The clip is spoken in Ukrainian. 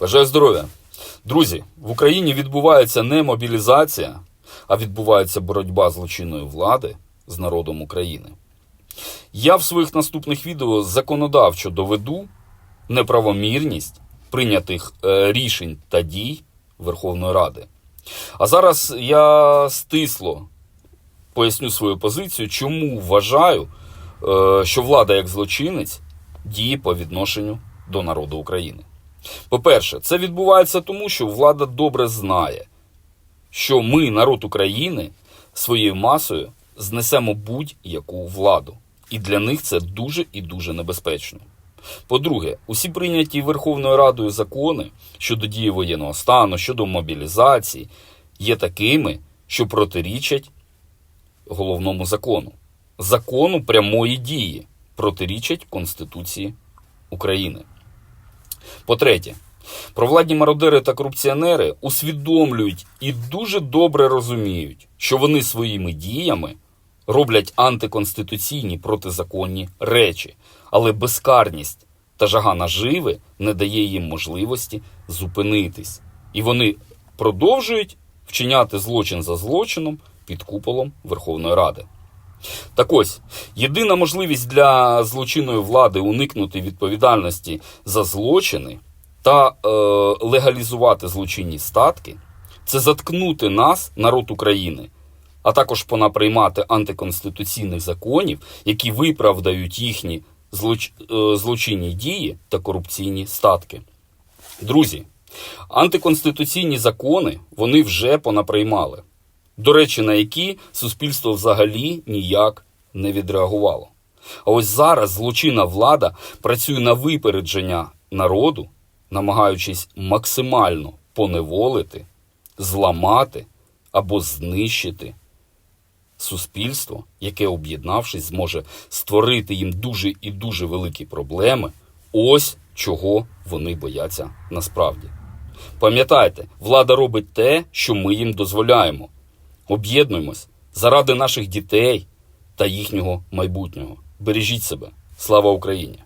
Бажаю здоров'я. Друзі, в Україні відбувається не мобілізація, а відбувається боротьба злочинної влади з народом України. Я в своїх наступних відео законодавчо доведу неправомірність прийнятих е, рішень та дій Верховної Ради. А зараз я стисло поясню свою позицію, чому вважаю, е, що влада як злочинець діє по відношенню до народу України. По-перше, це відбувається тому, що влада добре знає, що ми, народ України, своєю масою знесемо будь-яку владу. І для них це дуже і дуже небезпечно. По-друге, усі прийняті Верховною Радою закони щодо дії воєнного стану, щодо мобілізації, є такими, що протирічать головному закону. Закону прямої дії протирічать Конституції України. По-третє, провладні мародери та корупціонери усвідомлюють і дуже добре розуміють, що вони своїми діями роблять антиконституційні протизаконні речі, але безкарність та жага наживи не дає їм можливості зупинитись. І вони продовжують вчиняти злочин за злочином під куполом Верховної Ради. Так ось, єдина можливість для злочинної влади уникнути відповідальності за злочини та е, легалізувати злочинні статки це заткнути нас, народ України, а також понаприймати антиконституційних законів, які виправдають їхні злоч, е, злочинні дії та корупційні статки. Друзі, антиконституційні закони вони вже понаприймали до речі, на які суспільство взагалі ніяк не відреагувало. А ось зараз злочинна влада працює на випередження народу, намагаючись максимально поневолити, зламати або знищити суспільство, яке, об'єднавшись, зможе створити їм дуже і дуже великі проблеми. Ось чого вони бояться насправді. Пам'ятайте, влада робить те, що ми їм дозволяємо. Об'єднуємось заради наших дітей та їхнього майбутнього. Бережіть себе. Слава Україні!